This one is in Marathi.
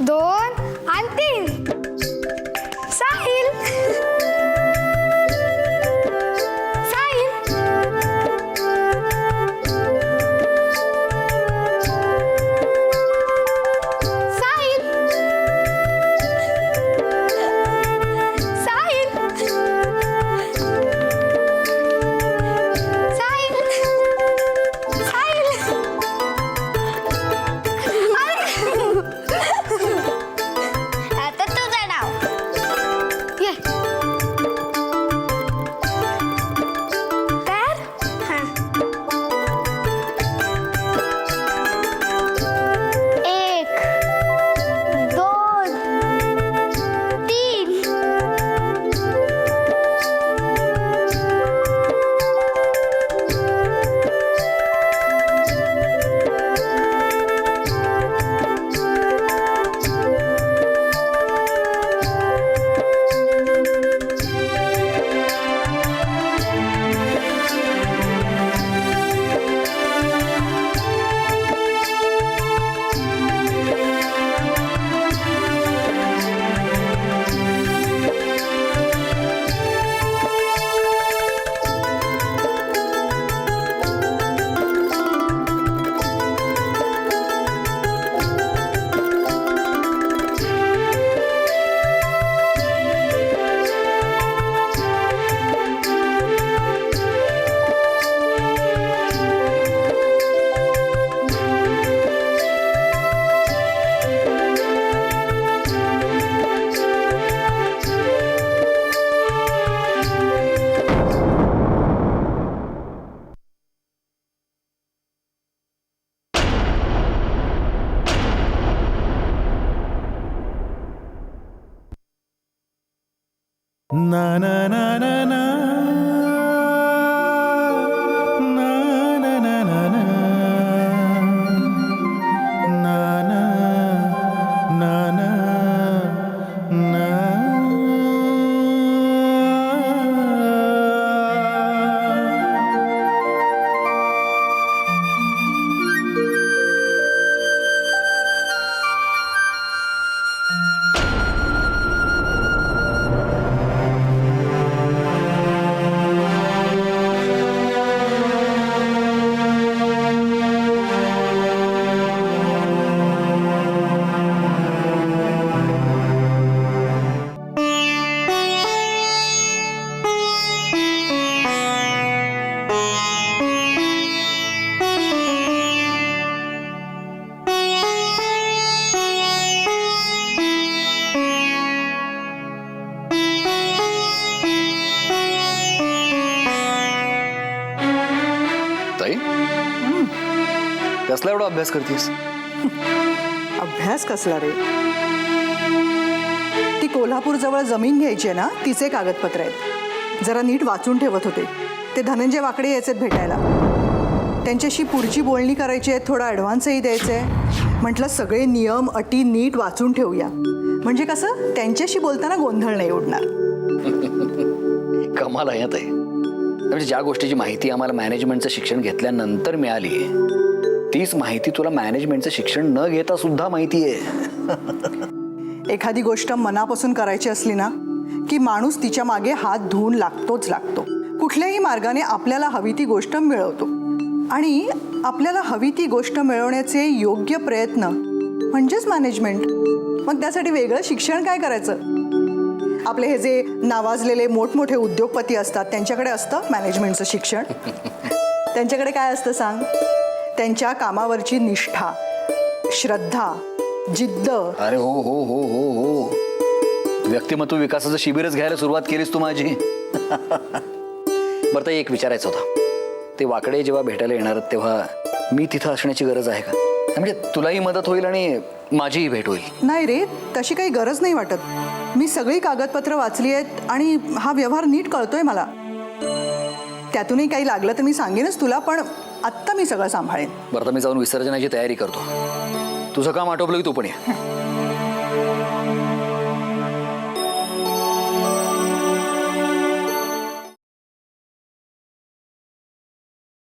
दोन आणि तीन Na na na na na ताई कसला एवढा अभ्यास करतेस? अभ्यास कसला रे? ती कोल्हापूर जवळ जमीन घ्यायची आहे ना तिचे कागदपत्र आहेत. जरा नीट वाचून ठेवत होते. ते धनंजय वाकडे यायचेत भेटायला. त्यांच्याशी पुढची बोलणी करायची आहे थोडा ॲडव्हान्सही द्यायचं आहे. म्हटलं सगळे नियम अटी नीट वाचून ठेवूया. म्हणजे कसं त्यांच्याशी बोलताना गोंधळ नाही उडणार. कमाल आहे म्हणजे ज्या गोष्टीची माहिती आम्हाला मॅनेजमेंटचं शिक्षण घेतल्यानंतर मिळाली तीच माहिती तुला मॅनेजमेंटचं शिक्षण न घेता सुद्धा माहिती आहे. एखादी गोष्ट मनापासून करायची असली ना की माणूस तिच्यामागे हात धुवून लागतोच लागतो. कुठल्याही मार्गाने आपल्याला हवी ती गोष्ट मिळवतो. आणि आपल्याला हवी ती गोष्ट मिळवण्याचे योग्य प्रयत्न म्हणजेच मॅनेजमेंट. मग त्यासाठी वेगळं शिक्षण काय करायचं? आपले हे जे नावाजलेले मोठमोठे उद्योगपती असतात त्यांच्याकडे असतं मॅनेजमेंटचं शिक्षण? त्यांच्याकडे काय असतं सांग? त्यांच्या कामावरची निष्ठा श्रद्धा जिद्द. अरे हो हो हो हो हो. व्यक्तिमत्व विकासाचं शिबिरच घ्यायला सुरुवात केलीस तू माझी. बरं एक विचारायचं होतं. ते वाकडे जेव्हा भेटायला येणार तेव्हा मी तिथं असण्याची गरज आहे का? म्हणजे तुलाही मदत होईल आणि माझीही भेट होईल. नाही रे तशी काही गरज नाही वाटत. मी सगळी कागदपत्र वाचली आहेत आणि हा व्यवहार नीट कळतोय मला. त्यातूनही काही लागलं तर मी सांगेनच तुला पण आत्ता मी सगळं सांभाळेन. बरं तर मी जाऊन विसर्जनाची तयारी करतो. तुझं काम आटोपलं की तू पण ये.